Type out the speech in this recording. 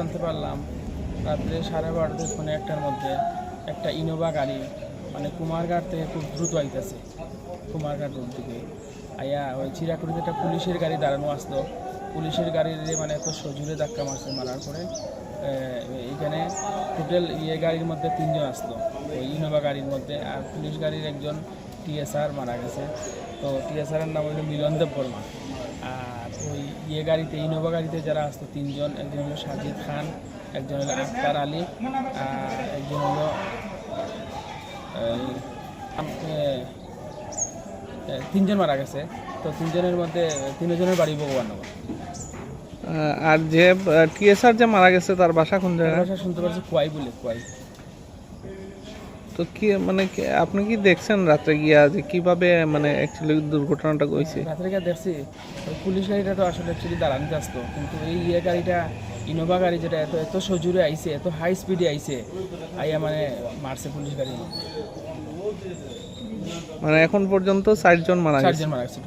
জানতে পারলাম। রাত্রে সাড়ে বারোটা পনেরো একটার মধ্যে একটা ইনোভা গাড়ি মানে কুমারঘাট থেকে খুব দ্রুত আইতেছে। কুমারঘাট রোড থেকে আয়া ওই চিরাকুড়িতে একটা পুলিশের গাড়ি দাঁড়ানো আসতো। পুলিশের গাড়ির মানে এত সজুরে ধাক্কা মারছে, মারার পরে এখানে টোটাল ইয়ে গাড়ির মধ্যে তিনজন আসতো ওই ইনোভা গাড়ির মধ্যে। আর পুলিশ গাড়ির একজন টিএসআর মারা গেছে। তো টিএসআরের নাম হলো মিলন দেব বর্মা। আর ওই ইয়ে গাড়িতে ইনোভা গাড়িতে যারা আসতো তিনজন একজন হলো সাজিদ খান একজন হলো আক্তার আলী আর একজন হলো তিনজন মারা গেছে। তো তিনজনের মধ্যে তিনজনের বাড়ি ভগবাননগর। আহ, আর যে টিএসআর যে মারা গেছে তার বাসা কোন জায়গায়? ভাষা শুনতে পাচ্ছি কোয়াই বলে কোয়াই। তো কি মানে কি- আপনি কি দেখছেন রাত্রে গিয়া যে কীভাবে মানে অ্যাকচুয়ালি দুর্ঘটনাটা হয়েছে রাত্রে গিয়ে দেখছি পুলিশ গাড়িটা তো আসলে অ্যাকচুয়ালি দাঁড়ানিতে আসতো কিন্তু এই ইয়ে গাড়িটা ইনোভা গাড়ি যেটা এত এত সজুরে আইছে এত হাই স্পিডে আইছে আইয়া মানে মারছে পুলিশ গাড়ি। মানে এখন পর্যন্ত চারজন মারা গেছে? চারজন মারা গেছে।